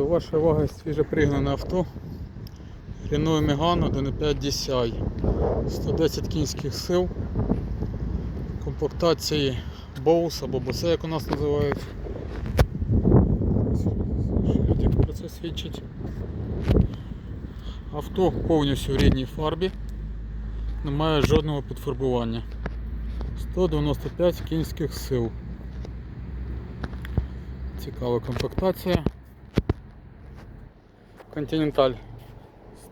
До вашої уваги свіже пригнане авто Renault Megane 1.5 DCI 110 кінських сил комплектації Bose або Bose, як у нас називають. Про це свідчить. Авто повністю в рідній фарбі, немає жодного підфарбування. 195 кінських сил. Цікава комплектація. Континенталь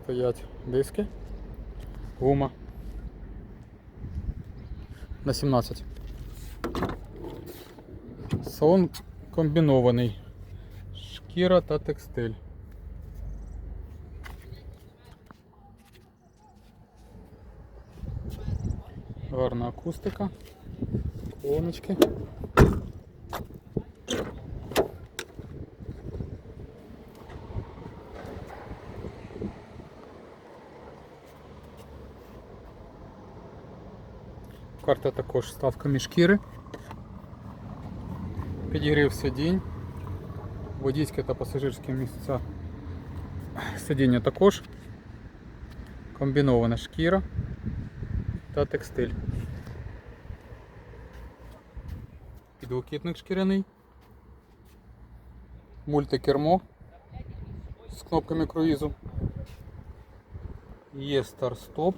стоять диски. Гума. На 17. Салон комбінований. Шкіра та текстиль. Гарна акустика. Колоночки. Карта також ставками шкіри. Підігрів сидінь. Водійське та пасажирське місця сидіння також. Комбінована шкіра та текстиль. Підлокітник шкіряний. Мультикермо з кнопками круїзу. Є старт-стоп.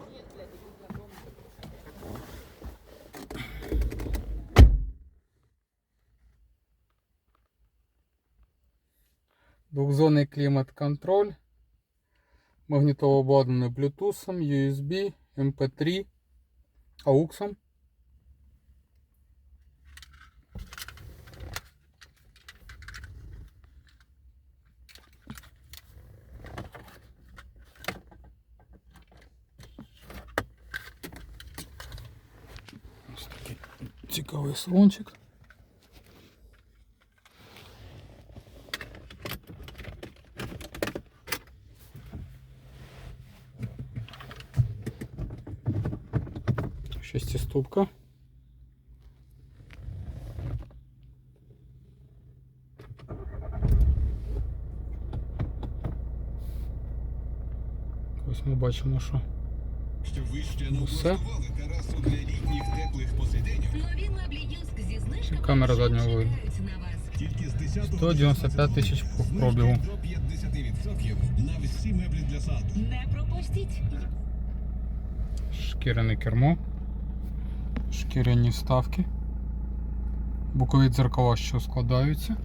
Двохзонний клімат-контроль. Магнітово обладнаний Bluetooth, USB, MP3, AUX. Ось такий цікавий салончик. Шестиступка. Ось ми бачимо, що Юск зі Камера заднього виду. на вас. тільки з 10 195 тисяч пробігу. до 50% шкіряні вставки, бокові дзеркала, що складаються.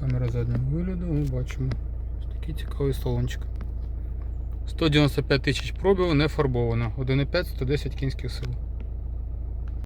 Камера заднього вигляду, ми бачимо ось такий цікавий салончик. 195 тисяч пробів не фарбовано. 1,5 110 кінських сил.